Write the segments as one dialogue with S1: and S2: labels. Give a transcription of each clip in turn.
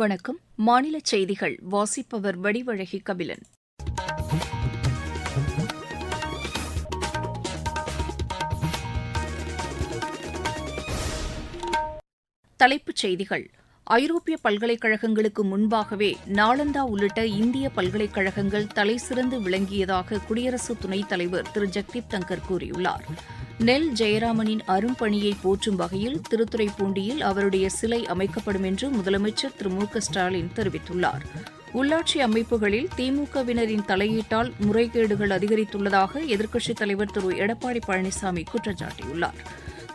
S1: வணக்கம் மாநில செய்திகள் வாசிப்பவர் வடிவழகி கபிலன் தலைப்புச் செய்திகள் ஐரோப்பிய பல்கலைக்கழகங்களுக்கு முன்பாகவே நாளந்தா உள்ளிட்ட இந்திய பல்கலைக்கழகங்கள் தலைசிறந்து விளங்கியதாக குடியரசு துணைத் தலைவர் திரு ஜெக்தீப் தங்கர் கூறியுள்ளாா் நெல் ஜெயராமனின் அரும்பணியை போற்றும் வகையில் திருத்துறைப்பூண்டியில் அவருடைய சிலை அமைக்கப்படும் என்று முதலமைச்சர் திரு மு ஸ்டாலின் தெரிவித்துள்ளார் உள்ளாட்சி அமைப்புகளில் திமுகவினரின் தலையீட்டால் முறைகேடுகள் அதிகரித்துள்ளதாக எதிர்க்கட்சித் தலைவர் திரு எடப்பாடி பழனிசாமி குற்றம் சாட்டியுள்ளார்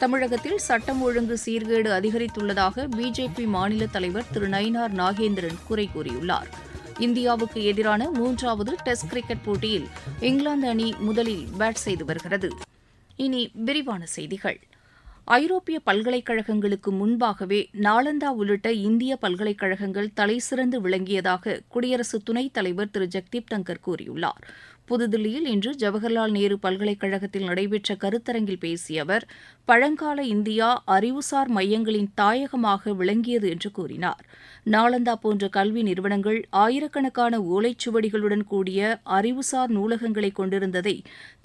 S1: தமிழகத்தில் சட்டம் ஒழுங்கு சீர்கேடு அதிகரித்துள்ளதாக பிஜேபி மாநில தலைவர் திரு நயினார் நாகேந்திரன் குறை கூறியுள்ளார் இந்தியாவுக்கு எதிரான மூன்றாவது டெஸ்ட் கிரிக்கெட் போட்டியில் இங்கிலாந்து அணி முதலில் பேட் செய்து வருகிறது இனி விரிவான செய்திகள் ஐரோப்பிய பல்கலைக்கழகங்களுக்கு முன்பாகவே நாளந்தா உள்ளிட்ட இந்திய பல்கலைக்கழகங்கள் தலைசிறந்து விளங்கியதாக குடியரசு துணைத் தலைவர் திரு ஜெக்தீப் தங்கர் கூறியுள்ளார் புதுதில்லியில் இன்று ஜவஹர்லால் நேரு பல்கலைக்கழகத்தில் நடைபெற்ற கருத்தரங்கில் பேசிய அவர் பழங்கால இந்தியா அறிவுசார் மையங்களின் தாயகமாக விளங்கியது என்று கூறினார் நாளந்தா போன்ற கல்வி நிறுவனங்கள் ஆயிரக்கணக்கான ஓலைச்சுவடிகளுடன் கூடிய அறிவுசார் நூலகங்களை கொண்டிருந்ததை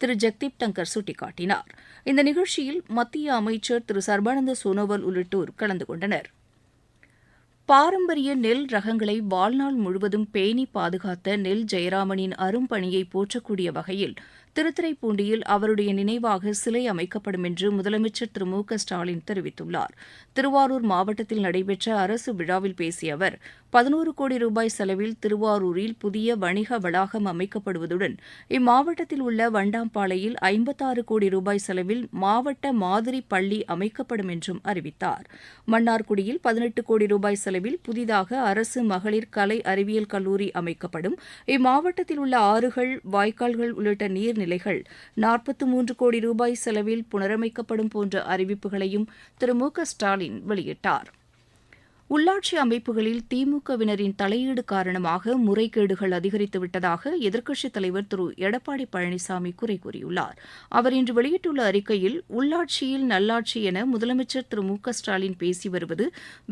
S1: திரு ஜெக்தீப் டங்கர் சுட்டிக்காட்டினார் இந்த நிகழ்ச்சியில் மத்திய அமைச்சர் திரு சர்பானந்த சோனோவால் உள்ளிட்டோர் கலந்து கொண்டனா் பாரம்பரிய நெல் ரகங்களை வாழ்நாள் முழுவதும் பேணி பாதுகாத்த நெல் ஜெயராமனின் அரும்பணியை போற்றக்கூடிய வகையில் திருத்துறைப்பூண்டியில் அவருடைய நினைவாக சிலை அமைக்கப்படும் என்று முதலமைச்சர் திரு மு க ஸ்டாலின் தெரிவித்துள்ளார் திருவாரூர் மாவட்டத்தில் நடைபெற்ற அரசு விழாவில் பேசிய அவர் பதினோரு கோடி ரூபாய் செலவில் திருவாரூரில் புதிய வணிக வளாகம் அமைக்கப்படுவதுடன் இம்மாவட்டத்தில் உள்ள வண்டாம்பாளையில் ஐம்பத்தாறு கோடி ரூபாய் செலவில் மாவட்ட மாதிரி பள்ளி அமைக்கப்படும் என்றும் அறிவித்தார் மன்னார்குடியில் பதினெட்டு கோடி ரூபாய் செலவில் செலவில் புதிதாக அரசு மகளிர் கலை அறிவியல் கல்லூரி அமைக்கப்படும் இம்மாவட்டத்தில் உள்ள ஆறுகள் வாய்க்கால்கள் உள்ளிட்ட நீர்நிலைகள் நாற்பத்தி மூன்று கோடி ரூபாய் செலவில் புனரமைக்கப்படும் போன்ற அறிவிப்புகளையும் திரு மு க ஸ்டாலின் வெளியிட்டாா் உள்ளாட்சி அமைப்புகளில் திமுகவினரின் தலையீடு காரணமாக முறைகேடுகள் அதிகரித்து விட்டதாக எதிர்க்கட்சித் தலைவர் திரு எடப்பாடி பழனிசாமி குறை கூறியுள்ளார் அவர் இன்று வெளியிட்டுள்ள அறிக்கையில் உள்ளாட்சியில் நல்லாட்சி என முதலமைச்சர் திரு மு ஸ்டாலின் பேசி வருவது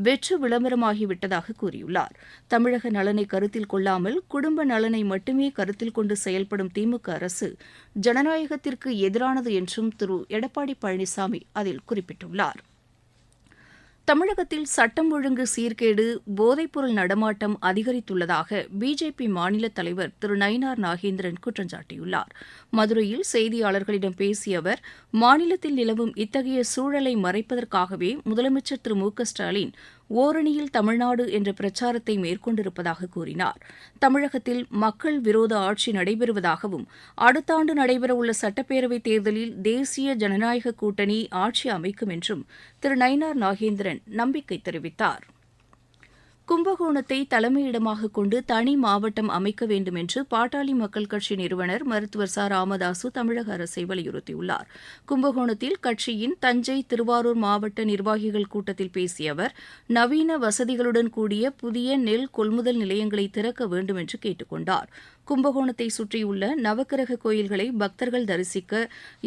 S1: வெற்று விளம்பரமாகிவிட்டதாக கூறியுள்ளார் தமிழக நலனை கருத்தில் கொள்ளாமல் குடும்ப நலனை மட்டுமே கருத்தில் கொண்டு செயல்படும் திமுக அரசு ஜனநாயகத்திற்கு எதிரானது என்றும் திரு எடப்பாடி பழனிசாமி அதில் குறிப்பிட்டுள்ளாா் தமிழகத்தில் சட்டம் ஒழுங்கு சீர்கேடு போதைப்பொருள் நடமாட்டம் அதிகரித்துள்ளதாக பிஜேபி மாநில தலைவர் திரு நயினார் நாகேந்திரன் குற்றம் சாட்டியுள்ளார் மதுரையில் செய்தியாளர்களிடம் பேசிய அவர் மாநிலத்தில் நிலவும் இத்தகைய சூழலை மறைப்பதற்காகவே முதலமைச்சர் திரு மு க ஸ்டாலின் ஓரணியில் தமிழ்நாடு என்ற பிரச்சாரத்தை மேற்கொண்டிருப்பதாக கூறினார் தமிழகத்தில் மக்கள் விரோத ஆட்சி நடைபெறுவதாகவும் அடுத்த ஆண்டு நடைபெறவுள்ள சட்டப்பேரவைத் தேர்தலில் தேசிய ஜனநாயக கூட்டணி ஆட்சி அமைக்கும் என்றும் திரு நயினார் நாகேந்திரன் நம்பிக்கை தெரிவித்தாா் கும்பகோணத்தை தலைமையிடமாக கொண்டு தனி மாவட்டம் அமைக்க வேண்டும் என்று பாட்டாளி மக்கள் கட்சி நிறுவனர் மருத்துவர் ச ராமதாசு தமிழக அரசை வலியுறுத்தியுள்ளார் கும்பகோணத்தில் கட்சியின் தஞ்சை திருவாரூர் மாவட்ட நிர்வாகிகள் கூட்டத்தில் பேசிய அவர் நவீன வசதிகளுடன் கூடிய புதிய நெல் கொள்முதல் நிலையங்களை திறக்க வேண்டும் என்று கேட்டுக்கொண்டார் கும்பகோணத்தை சுற்றியுள்ள நவக்கிரக கோயில்களை பக்தர்கள் தரிசிக்க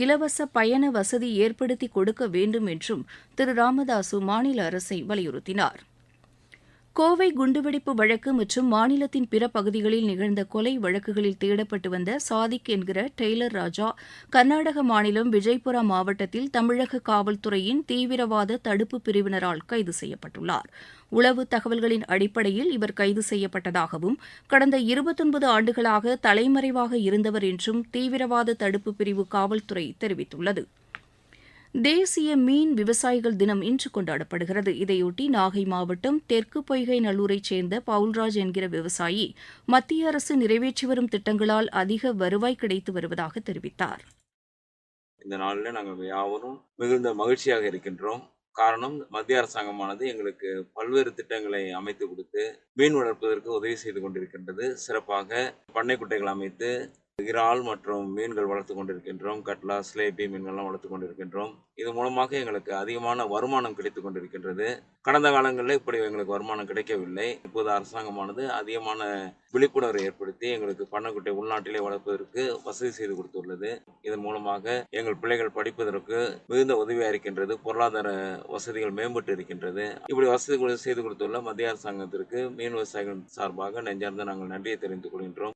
S1: இலவச பயண வசதி ஏற்படுத்தி கொடுக்க வேண்டும் என்றும் திரு ராமதாசு மாநில அரசை வலியுறுத்தினார் கோவை குண்டுவெடிப்பு வழக்கு மற்றும் மாநிலத்தின் பிற பகுதிகளில் நிகழ்ந்த கொலை வழக்குகளில் தேடப்பட்டு வந்த சாதிக் என்கிற டெய்லர் ராஜா கர்நாடக மாநிலம் விஜய்புரா மாவட்டத்தில் தமிழக காவல்துறையின் தீவிரவாத தடுப்பு பிரிவினரால் கைது செய்யப்பட்டுள்ளார் உளவு தகவல்களின் அடிப்படையில் இவர் கைது செய்யப்பட்டதாகவும் கடந்த இருபத்தொன்பது ஆண்டுகளாக தலைமறைவாக இருந்தவர் என்றும் தீவிரவாத தடுப்பு பிரிவு காவல்துறை தெரிவித்துள்ளது தேசிய மீன் விவசாயிகள் தினம் இன்று கொண்டாடப்படுகிறது இதையொட்டி நாகை மாவட்டம் தெற்கு பொய்கை நல்லூரைச் சேர்ந்த பவுல்ராஜ் என்கிற விவசாயி மத்திய அரசு நிறைவேற்றி வரும் திட்டங்களால் அதிக வருவாய் கிடைத்து வருவதாக தெரிவித்தார் இந்த நாளில் நாங்கள் யாவரும் மிகுந்த மகிழ்ச்சியாக இருக்கின்றோம் காரணம் மத்திய அரசாங்கமானது எங்களுக்கு பல்வேறு திட்டங்களை அமைத்து கொடுத்து மீன் வளர்ப்பதற்கு உதவி செய்து கொண்டிருக்கின்றது சிறப்பாக பண்ணை குட்டைகள் அமைத்து இறால் மற்றும் மீன்கள் வளர்த்து கொண்டிருக்கின்றோம் கட்லா ஸ்லேபி மீன்கள்லாம் வளர்த்து கொண்டிருக்கின்றோம் இது மூலமாக எங்களுக்கு அதிகமான வருமானம் கிடைத்து கொண்டிருக்கின்றது கடந்த காலங்களில் இப்படி எங்களுக்கு வருமானம் கிடைக்கவில்லை இப்போது அரசாங்கமானது அதிகமான விழிப்புணர்வை ஏற்படுத்தி எங்களுக்கு பண்ணக்குட்டை உள்நாட்டிலே வளர்ப்பதற்கு வசதி செய்து கொடுத்துள்ளது இதன் மூலமாக எங்கள் பிள்ளைகள் படிப்பதற்கு மிகுந்த உதவியாக இருக்கின்றது பொருளாதார வசதிகள் மேம்பட்டு இருக்கின்றது இப்படி வசதி செய்து கொடுத்துள்ள மத்திய அரசாங்கத்திற்கு மீன் விவசாயிகள் சார்பாக நெஞ்சார்ந்து நாங்கள் நன்றியை தெரிந்து கொள்கின்றோம்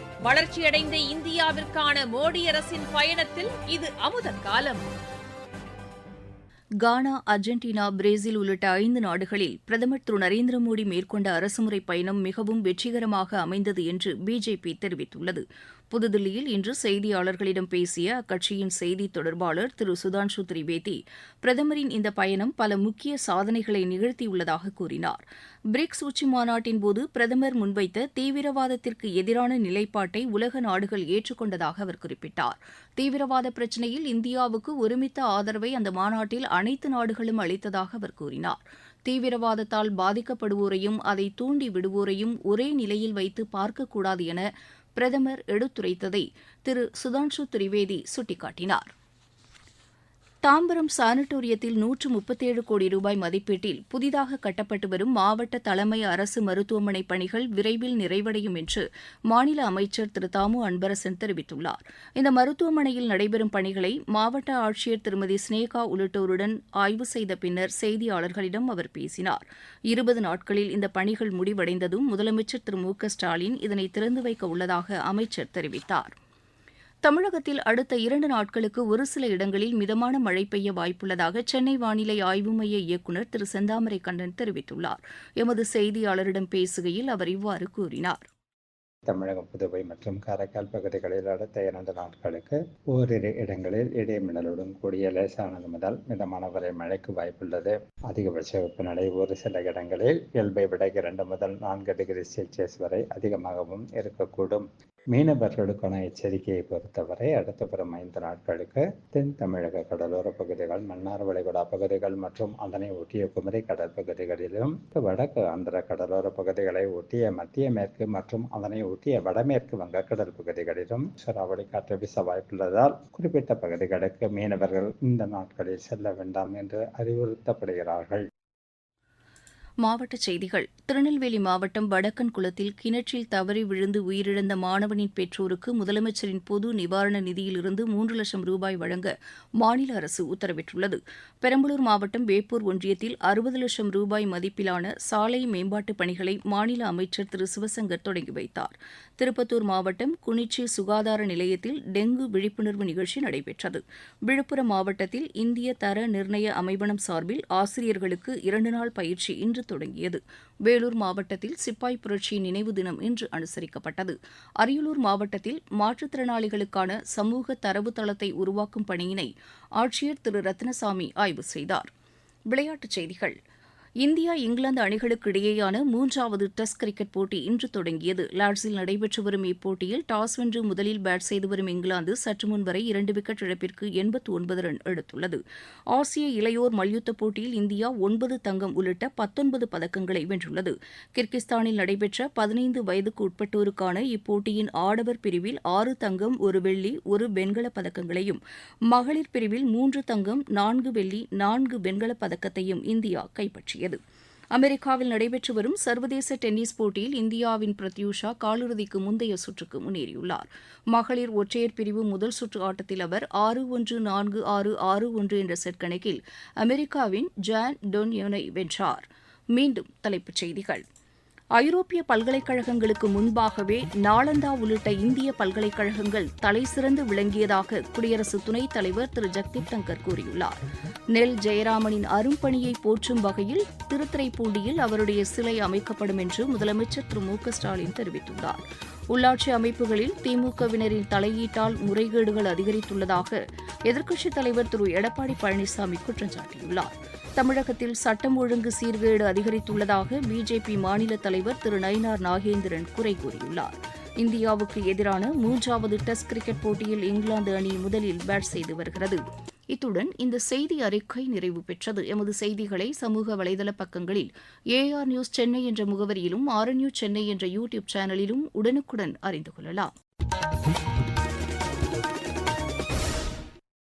S2: வளர்ச்சியடைந்த இந்தியாவிற்கான மோடி அரசின் பயணத்தில் இது அமுத காலம் கானா அர்ஜென்டினா பிரேசில் உள்ளிட்ட ஐந்து நாடுகளில் பிரதமர் திரு நரேந்திர மோடி மேற்கொண்ட அரசுமுறை பயணம் மிகவும் வெற்றிகரமாக அமைந்தது என்று பிஜேபி தெரிவித்துள்ளது புதுதில்லியில் இன்று செய்தியாளர்களிடம் பேசிய அக்கட்சியின் செய்தி தொடர்பாளர் திரு சுதான்ஷு திரிவேதி பிரதமரின் இந்த பயணம் பல முக்கிய சாதனைகளை நிகழ்த்தியுள்ளதாக கூறினார் பிரிக்ஸ் உச்சி மாநாட்டின் போது பிரதமர் முன்வைத்த தீவிரவாதத்திற்கு எதிரான நிலைப்பாட்டை உலக நாடுகள் ஏற்றுக்கொண்டதாக அவர் குறிப்பிட்டார் தீவிரவாத பிரச்சினையில் இந்தியாவுக்கு ஒருமித்த ஆதரவை அந்த மாநாட்டில் அனைத்து நாடுகளும் அளித்ததாக அவர் கூறினார் தீவிரவாதத்தால் பாதிக்கப்படுவோரையும் அதை தூண்டி விடுவோரையும் ஒரே நிலையில் வைத்து பார்க்கக்கூடாது என பிரதமர் எடுத்துரைத்ததை திரு சுதான்ஷு திரிவேதி சுட்டிக்காட்டினாா் தாம்பரம் சானட்டோரியத்தில் நூற்று முப்பத்தேழு கோடி ரூபாய் மதிப்பீட்டில் புதிதாக கட்டப்பட்டு வரும் மாவட்ட தலைமை அரசு மருத்துவமனை பணிகள் விரைவில் நிறைவடையும் என்று மாநில அமைச்சர் திரு தாமு அன்பரசன் தெரிவித்துள்ளார் இந்த மருத்துவமனையில் நடைபெறும் பணிகளை மாவட்ட ஆட்சியர் திருமதி ஸ்னேகா உள்ளிட்டோருடன் ஆய்வு செய்த பின்னர் செய்தியாளர்களிடம் அவர் பேசினார் இருபது நாட்களில் இந்த பணிகள் முடிவடைந்ததும் முதலமைச்சர் திரு மு க ஸ்டாலின் இதனை திறந்து வைக்க உள்ளதாக அமைச்சர் தெரிவித்தாா் தமிழகத்தில் அடுத்த இரண்டு நாட்களுக்கு ஒரு சில இடங்களில் மிதமான மழை பெய்ய வாய்ப்புள்ளதாக சென்னை வானிலை ஆய்வு மைய இயக்குநர் திரு செந்தாமரை கண்ணன் தெரிவித்துள்ளார் எமது செய்தியாளரிடம் பேசுகையில் அவர் இவ்வாறு கூறினார் தமிழகம் புதுவை மற்றும் காரைக்கால் பகுதிகளில் அடுத்த இரண்டு நாட்களுக்கு ஓரிரு இடங்களில் இடி மின்னலுடன் கூடிய லேசானது முதல் மிதமான வரை மழைக்கு வாய்ப்புள்ளது அதிகபட்ச வெப்பநிலை ஒரு சில இடங்களில் இயல்பை விட இரண்டு முதல் நான்கு டிகிரி செல்சியஸ் வரை அதிகமாகவும் இருக்கக்கூடும் மீனவர்களுக்கான எச்சரிக்கையை பொறுத்தவரை அடுத்த வரும் ஐந்து நாட்களுக்கு தென் தமிழக கடலோர பகுதிகள் மன்னார் வளைகுடா பகுதிகள் மற்றும் அதனை ஒட்டிய குமரி கடல் பகுதிகளிலும் வடக்கு ஆந்திர கடலோர பகுதிகளை ஒட்டிய மத்திய மேற்கு மற்றும் அதனை ஒட்டிய வடமேற்கு வங்கக்கடல் பகுதிகளிலும் சராவளி காற்று வீச வாய்ப்புள்ளதால் குறிப்பிட்ட பகுதிகளுக்கு மீனவர்கள் இந்த நாட்களில் செல்ல வேண்டாம் என்று அறிவுறுத்தப்படுகிறார்கள் மாவட்டச் செய்திகள் திருநெல்வேலி மாவட்டம் வடக்கன் குளத்தில் கிணற்றில் தவறி விழுந்து உயிரிழந்த மாணவனின் பெற்றோருக்கு முதலமைச்சரின் பொது நிவாரண நிதியிலிருந்து மூன்று லட்சம் ரூபாய் வழங்க மாநில அரசு உத்தரவிட்டுள்ளது பெரம்பலூர் மாவட்டம் வேப்பூர் ஒன்றியத்தில் அறுபது லட்சம் ரூபாய் மதிப்பிலான சாலை மேம்பாட்டுப் பணிகளை மாநில அமைச்சர் திரு சிவசங்கர் தொடங்கி வைத்தார் திருப்பத்தூர் மாவட்டம் குனிச்சி சுகாதார நிலையத்தில் டெங்கு விழிப்புணர்வு நிகழ்ச்சி நடைபெற்றது விழுப்புரம் மாவட்டத்தில் இந்திய தர நிர்ணய அமைவனம் சார்பில் ஆசிரியர்களுக்கு இரண்டு நாள் பயிற்சி இன்று தொடங்கியது வேலூர் மாவட்டத்தில் சிப்பாய் புரட்சி நினைவு தினம் இன்று அனுசரிக்கப்பட்டது அரியலூர் மாவட்டத்தில் மாற்றுத்திறனாளிகளுக்கான சமூக தரவுத்தளத்தை உருவாக்கும் பணியினை ஆட்சியர் திரு ரத்னசாமி ஆய்வு செய்தார் விளையாட்டுச் செய்திகள் இந்தியா இங்கிலாந்து அணிகளுக்கு இடையேயான மூன்றாவது டெஸ்ட் கிரிக்கெட் போட்டி இன்று தொடங்கியது லார்ட்ஸில் நடைபெற்று வரும் இப்போட்டியில் டாஸ் வென்று முதலில் பேட் செய்து வரும் இங்கிலாந்து சற்று முன் வரை இரண்டு விக்கெட் இழப்பிற்கு எண்பத்து ஒன்பது ரன் எடுத்துள்ளது ஆசிய இளையோர் மல்யுத்த போட்டியில் இந்தியா ஒன்பது தங்கம் உள்ளிட்ட பத்தொன்பது பதக்கங்களை வென்றுள்ளது கிர்கிஸ்தானில் நடைபெற்ற பதினைந்து வயதுக்கு உட்பட்டோருக்கான இப்போட்டியின் ஆடவர் பிரிவில் ஆறு தங்கம் ஒரு வெள்ளி ஒரு வெண்கலப் பதக்கங்களையும் மகளிர் பிரிவில் மூன்று தங்கம் நான்கு வெள்ளி நான்கு வெண்கலப் பதக்கத்தையும் இந்தியா கைப்பற்றியது கைப்பற்றியது அமெரிக்காவில் நடைபெற்று வரும் சர்வதேச டென்னிஸ் போட்டியில் இந்தியாவின் பிரத்யூஷா காலிறுதிக்கு முந்தைய சுற்றுக்கு முன்னேறியுள்ளார் மகளிர் ஒற்றையர் பிரிவு முதல் சுற்று ஆட்டத்தில் அவர் ஆறு ஒன்று நான்கு ஆறு ஆறு ஒன்று என்ற செட் கணக்கில் அமெரிக்காவின் ஜான் டொன்யோனை வென்றார் மீண்டும் தலைப்புச் செய்திகள் ஐரோப்பிய பல்கலைக்கழகங்களுக்கு முன்பாகவே நாளந்தா உள்ளிட்ட இந்திய பல்கலைக்கழகங்கள் தலைசிறந்து விளங்கியதாக குடியரசு துணைத் தலைவர் திரு ஜக்தீப் தங்கர் கூறியுள்ளார் நெல் ஜெயராமனின் அரும்பணியை போற்றும் வகையில் திருத்துறைப்பூண்டியில் அவருடைய சிலை அமைக்கப்படும் என்று முதலமைச்சர் திரு மு ஸ்டாலின் தெரிவித்துள்ளார் உள்ளாட்சி அமைப்புகளில் திமுகவினரின் தலையீட்டால் முறைகேடுகள் அதிகரித்துள்ளதாக எதிர்க்கட்சித் தலைவர் திரு எடப்பாடி பழனிசாமி குற்றம் சாட்டியுள்ளார் தமிழகத்தில் சட்டம் ஒழுங்கு சீர்கேடு அதிகரித்துள்ளதாக பிஜேபி மாநில தலைவர் திரு நயினார் நாகேந்திரன் குறை கூறியுள்ளார் இந்தியாவுக்கு எதிரான மூன்றாவது டெஸ்ட் கிரிக்கெட் போட்டியில் இங்கிலாந்து அணி முதலில் பேட் செய்து வருகிறது இத்துடன் இந்த செய்தி அறிக்கை நிறைவு பெற்றது எமது செய்திகளை சமூக வலைதள பக்கங்களில் ஏஆர் நியூஸ் சென்னை என்ற முகவரியிலும் ஆர் நியூஸ் சென்னை என்ற யூடியூப் சேனலிலும் உடனுக்குடன் அறிந்து கொள்ளலாம்